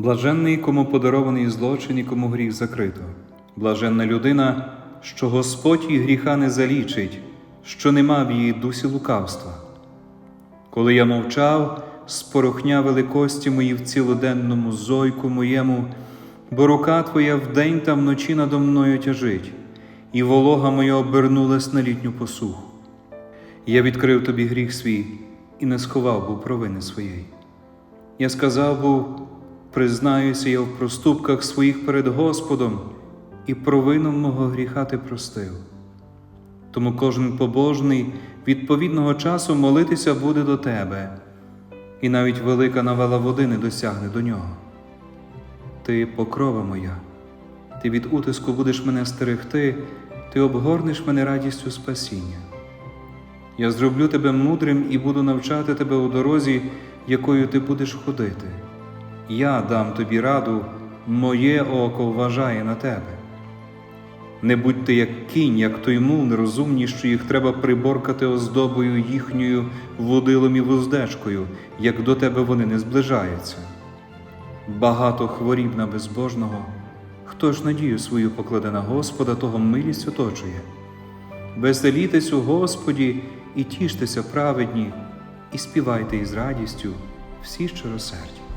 Блаженний, кому подарований злочин і кому гріх закрито. Блаженна людина, що Господь її гріха не залічить, що нема в її дусі лукавства. Коли я мовчав, спорохня великості мої в цілоденному зойку моєму, бо рука твоя вдень та вночі надо мною тяжить, і волога моя обернулась на літню посуху. Я відкрив тобі гріх свій і не сховав був провини своєї. Я сказав був, признаюся я в проступках своїх перед Господом, і провину мого гріха ти простив. Тому кожен побожний відповідного часу молитися буде до тебе, і навіть велика навала води не досягне до нього. Ти покрова моя, ти від утиску будеш мене стерегти, ти обгорнеш мене радістю спасіння. Я зроблю тебе мудрим і буду навчати тебе у дорозі, якою ти будеш ходити. Я дам тобі раду, моє око вважає на тебе. Не будь ти як кінь, як той мул нерозумні, що їх треба приборкати оздобою їхньою водилом і вуздечкою, як до тебе вони не зближаються. Багато хворіб на безбожного, хто ж надію свою покладе на Господа, того милість оточує. Веселітесь у Господі і тіштеся праведні, і співайте із радістю всі щиросерді.